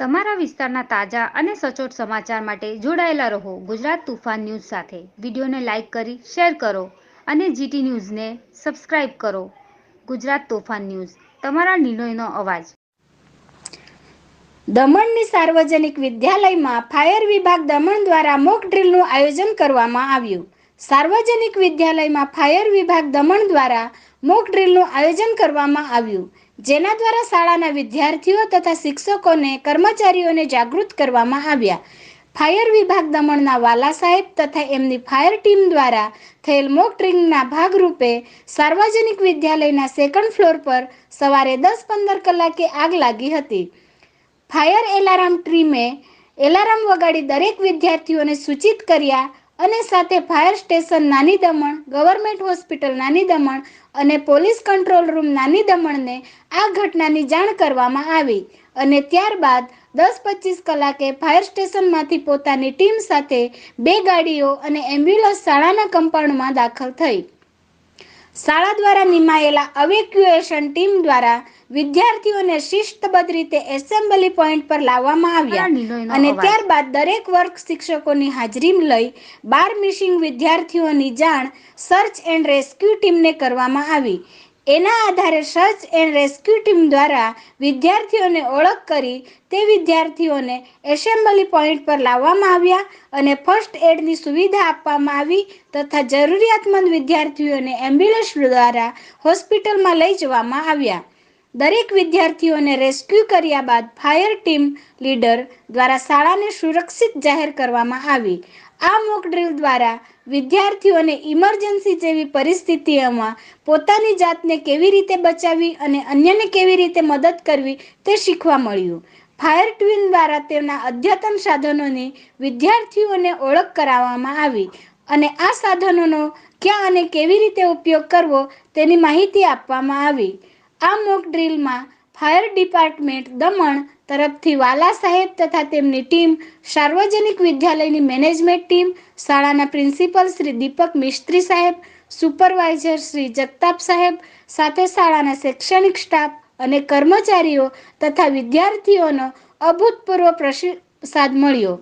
તમારા વિસ્તારના તાજા અને સચોટ સમાચાર માટે જોડાયેલા રહો ગુજરાત તુફાન ન્યૂઝ સાથે. વિડીયોને લાઇક કરી, શેર કરો અને જીટી ન્યૂઝને સબસ્ક્રાઇબ કરો. ગુજરાત તોફાન ન્યૂઝ, તમારા નિર્ણયનો અવાજ. દમણની સાર્વજનિક વિદ્યાલયમાં ફાયર વિભાગ દમણ દ્વારા મોક ડ્રીલનું આયોજન કરવામાં આવ્યું. સાર્વજનિક વિદ્યાલયમાં ફાયર વિભાગ દમણ દ્વારા મોક ડ્રીલનું આયોજન કરવામાં આવ્યું, જેના દ્વારા શાળાના વિદ્યાર્થીઓ તથા શિક્ષકોને કર્મચારીઓને જાગૃત કરવામાં આવ્યા. ફાયર વિભાગ દમણના વાલા સાહેબ તથા એમની ફાયર ટીમ દ્વારા થયેલ મોક ડ્રિલના ભાગરૂપે સાર્વજનિક વિદ્યાલયના સેકન્ડ ફ્લોર પર સવારે દસ પંદર કલાકે આગ લાગી હતી. ફાયર એલાર્મ ટીમે એલાર્મ વગાડી દરેક વિદ્યાર્થીઓને સૂચિત કર્યા અને સાથે ફાયર સ્ટેશન નાની દમણ, ગવર્મેન્ટ હોસ્પિટલ નાની દમણ અને પોલીસ કંટ્રોલ રૂમ નાની દમણને આ ઘટનાની જાણ કરવામાં આવી અને ત્યારબાદ દસ પચીસ કલાકે ફાયર સ્ટેશનમાંથી પોતાની ટીમ સાથે બે ગાડીઓ અને એમ્બ્યુલન્સ શાળાના કમ્પાઉન્ડમાં દાખલ થઈ. શાળા દ્વારા નિમાયેલા અવેક્યુએશન ટીમ દ્વારા વિદ્યાર્થીઓને શિસ્તબદ્ધ રીતે એસેમ્બલી પોઈન્ટ પર લાવવામાં આવ્યા. અને ત્યારબાદ દરેક વર્ગ શિક્ષકોની હાજરી લઈ બાર મિસિંગ વિદ્યાર્થીઓની જાણ સર્ચ એન્ડ રેસ્ક્યુ ટીમને કરવામાં આવી. એના આધારે સર્ચ એન્ડ રેસ્ક્યુ ટીમ દ્વારા વિદ્યાર્થીઓને ઓળખ કરી તે વિદ્યાર્થીઓને એસેમ્બલી પોઈન્ટ પર લાવવામાં આવ્યા અને ફર્સ્ટ એડની સુવિધા આપવામાં આવી તથા જરૂરિયાતમંદ વિદ્યાર્થીઓને એમ્બ્યુલન્સ દ્વારા હોસ્પિટલમાં લઈ જવામાં આવ્યા. દરેક વિદ્યાર્થીઓને રેસ્ક્યુ કર્યા બાદ ફાયર ટીમ લીડર દ્વારા શાળાને સુરક્ષિત જાહેર કરવામાં આવી. આ મોક ડ્રીલ દ્વારા વિદ્યાર્થીઓને ઇમરજન્સી જેવી પરિસ્થિતિઓમાં પોતાની જાતને કેવી રીતે બચાવવી અને અન્યને કેવી રીતે મદદ કરવી તે શીખવા મળ્યું. ફાયર ટ્વિન દ્વારા તેમના અદ્યતન સાધનોની વિદ્યાર્થીઓને ઓળખ કરાવવામાં આવી અને આ સાધનોનો ક્યાં અને કેવી રીતે ઉપયોગ કરવો તેની માહિતી આપવામાં આવી. આ મોક ડ્રીલમાં ફાયર ડિપાર્ટમેન્ટ દમણ તરફથી વાલા સાહેબ તથા તેમની ટીમ, સાર્વજનિક વિદ્યાલયની મેનેજમેન્ટ ટીમ, શાળાના પ્રિન્સિપલ શ્રી દીપક મિસ્ત્રી સાહેબ, સુપરવાઇઝર શ્રી જગતાપ સાહેબ, સાથે શાળાના શૈક્ષણિક સ્ટાફ અને કર્મચારીઓ તથા વિદ્યાર્થીઓનો અભૂતપૂર્વ પ્રતિસાદ મળ્યો.